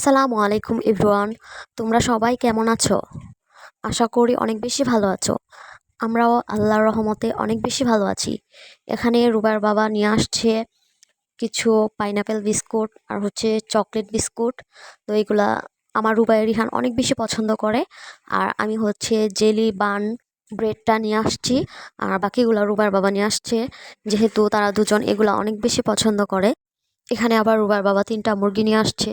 আসসালামু আলাইকুম ইভরান তোমরা সবাই কেমন আছো? আশা করি অনেক বেশি ভালো আছো। আমরাও আল্লাহর রহমতে অনেক বেশি ভালো আছি। এখানে রুবার বাবা নিয়ে আসছে কিছু পাইনাপেল বিস্কুট আর হচ্ছে চকলেট বিস্কুট। তো এইগুলা আমার রুবাই রিহান অনেক বেশি পছন্দ করে। আর আমি হচ্ছে জেলি বান ব্রেডটা নিয়ে আসছি। আর বাকিগুলো রুবার বাবা নিয়ে আসছে। যেহেতু তারা দুজন এগুলা অনেক বেশি পছন্দ করে। এখানে আবার রুবার বাবা তিনটা মুরগি নিয়ে আসছে।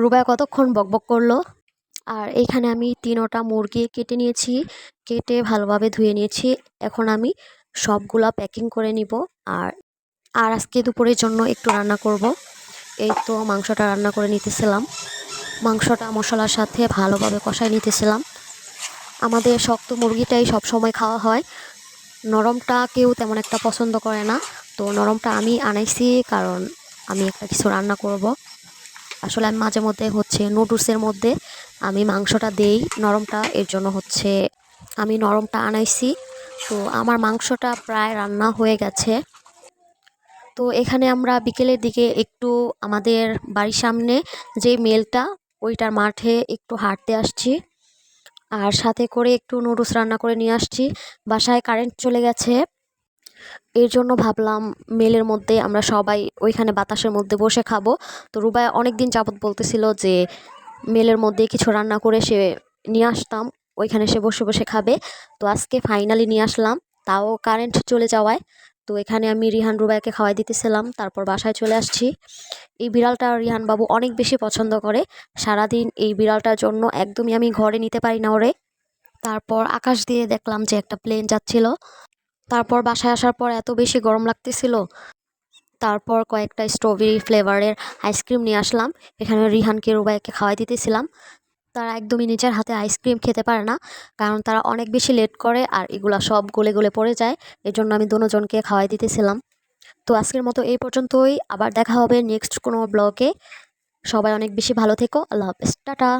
রুবাই কতক্ষণ বকবক করল? আর এইখানে আমি তিনোটা মুরগি কেটে নিয়েছি, কেটে ভালোভাবে ধুয়ে নিয়েছি। এখন আমি সবগুলা প্যাকিং করে নিব। আর আর আজকে দুপুরের জন্য একটু রান্না করব। এই তো মাংসটা রান্না করে নিতেছিলাম। মাংসটা মশলার সাথে ভালোভাবে কষায় নিতেছিলাম। আমাদের শক্ত মুরগিটাই সব সময় খাওয়া হয়। নরমটা কেউ তেমন একটা পছন্দ করে না। তো নরমটা আমি আনাইছি, কারণ আমি একটা কিছু রান্না করব। আসলে আমি মাঝে মধ্যে হচ্ছে নুডলসের মধ্যে আমি মাংসটা দেই, নরমটা, এর জন্য হচ্ছে আমি নরমটা আনাইছি। তো আমার মাংসটা প্রায় রান্না হয়ে গেছে। তো এখানে আমরা বিকেলের দিকে একটু আমাদের বাড়ির সামনে যে মেলটা, ওইটার মাঠে একটু হাঁটতে আসছি। আর সাথে করে একটু নুডলস রান্না করে নিয়ে আসছি। বাসায় কারেন্ট চলে গেছে। এর জন্য ভাবলাম মেলের মধ্যে আমরা সবাই ওইখানে বাতাসের মধ্যে বসে খাব। তো রুবাই অনেক দিন যাবত বলতেছিল যে মেলের মধ্যে কিছু রান্না করে সে নিয়ে আসতাম, ওইখানে সে বসে বসে খাবে। তো আজকে ফাইনালি নিয়ে আসলাম, তাও কারেন্ট চলে যাওয়ায়। তো এখানে আমি রিহান রুবাইকে খাওয়াই দিতেছিলাম, তারপর বাসায় চলে আসছি। এই বিড়ালটা রিহান বাবু অনেক বেশি পছন্দ করে। সারাদিন এই বিড়ালটার জন্য একদমই আমি ঘরে নিতে পারি না ওরে। তারপর আকাশ দিয়ে দেখলাম যে একটা প্লেন যাচ্ছিল। তারপর বাসায় আসার পর এত বেশি গরম লাগতেছিল। তারপর কয়েকটা স্ট্রবেরি ফ্লেভারের আইসক্রিম নিয়ে আসলাম। এখানে রিহানকে রুবাইকে খাওয়াই দিতেছিলাম। তারা একদমই নিজের হাতে আইসক্রিম খেতে পারে না, কারণ তারা অনেক বেশি লেট করে আর এগুলা সব গলে গলে পড়ে যায়। এর জন্য আমি দুজনকে খাওয়াই দিতেছিলাম। তো আজকের মতো এই পর্যন্তই। আবার দেখা হবে নেক্সট কোনো ব্লগে সবাই অনেক বেশি ভালো থেকো। আল্লাহ হাফেজ। টাটা।